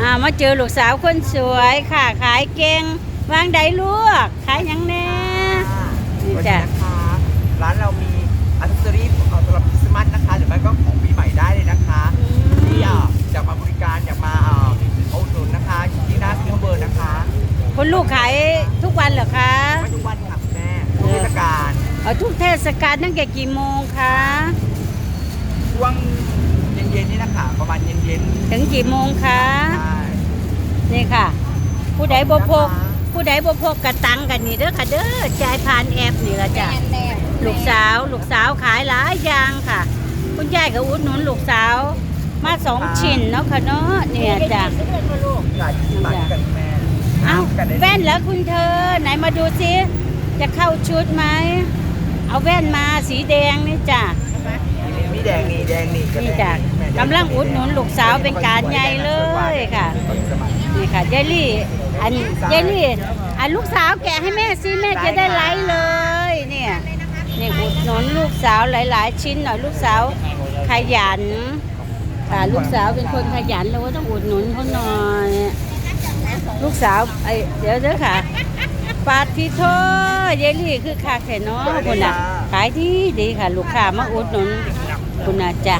อ่ามาเจอลูกสาวคนสวยค่ะ ขายเก่งวางใดลวก ขายหยังแน่นี่วันจ้ะนี้นะคะร้านเรามีอัซเซอรี่สำหรับคริสต์มาสนะคะหรือไม่ก็ของปีใหม่ได้เลยนะคะที่อะอยากมาบริการอยากมาเอ่อเอาอุดหนุนนะคะอยู่ที่หน้าซิลเวอร์นะคะคุณลูกขายทุกวันเหรอคะ ไม่ทุกวันค่ะคุณแม่ทุกเทศกาลเอาทุกเทศกาลตั้งแต่กี่โมงคะ ช่วงเย็นๆนี่นะคะ ประมาณเย็นถึงกี่โมงคะๆใช่นี่ค่ะ ผู้ใดบ่พกนะคะผู้ใดบ่พกกระตังกันนี่เด้อค่ะเด้อจ่ายผ่านแอปนี่ละจ้ะลูกสาวลูกสาวขายหลายอย่างค่ะ คุณยายก็อุดหนุนลูกสาวมาสองชิ้นเนาะค่ะเนาะเนี่ยจ้ะขายที่บาทกันแม่เอ้ากันได้แว่นแล้วคุณเธอไหนมาดูซิจะเข้าชุดไหมเอาแว่นมาสีแดงนี่จ้ะ มีแดงนี่แดงนี่ นี่จ้ะ กำลังอุดหนุนลูกสาวเป็นการใหญ่เลยค่ะนี่ค่ะเจลี่อันเจลี่อันลูกสาวแกะให้แม่สิแม่จะได้ไลฟ์เลยเนี่ยนี่อุดหนุนลูกสาวหลาย ๆ ชิ้นหน่อยลูกสาวขยันค่ะลูกสาวเป็นคนขยันเราก็ต้องอุดหนุนเขาหน่อย ลูกสาวไอเดี๋ยวเด้อค่ะปาทิโทเยลี่คือคาแค่น้องคุณน่ะขายดีดีค่ะ ลูกค้ามาอุดหนุนคุณน่ะจ้ะ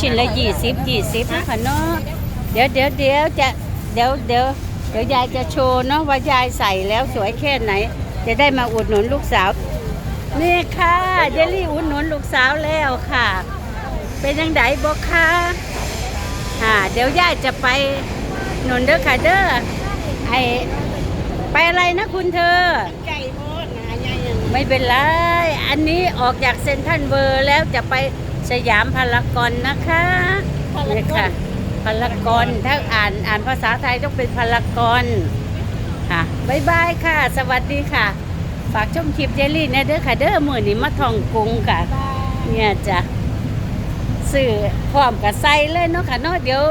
ชิ้นละยี่สิบยี่สิบนะคะเนาะเดี๋ยวเดี๋ยวเดี๋ยวจะเดี๋ยวเดี๋ยวเดี๋ยวยายจะโชว์เนาะว่ายายใส่แล้วสวยแค่ไหน จะได้มาอุดหนุนลูกสาว นี่ค่ะเจลลี่อุดหนุนลูกสาวแล้วค่ะ เป็นยังไงบอกค่ะอ่าเดี๋ยวยายจะไปหนุนเด้อค่ะเด้อไอไปอะไรนะคุณเธอใหญ่โพดนะใหญ่ยังไม่เป็นไร อันนี้ออกจากเซ็นทรัลเวอร์แล้วจะไป สยามพารากอนนะคะนี่ค่ะพารากอนถ้าอ่านอ่านภาษาไทยต้องเป็นพารากอนค่ะบายบายค่ะ สวัสดีค่ะ ฝากชมคลิปเจลลี่นะเด้อค่ะ เด้อมือนี้มาท่องกรุงค่ะ เนี่ยจ้ะสื่อพร้อมกับใส่เลยเนาะค่ะเนาะเดี๋ยว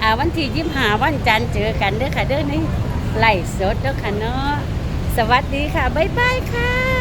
อ่าวันที่ยี่หาวันจันทร์เจอกันเด้อค่ะเด้อนี่ไล่สดเด้อค่ะเนาะสวัสดีค่ะบ๊ายบายค่ะ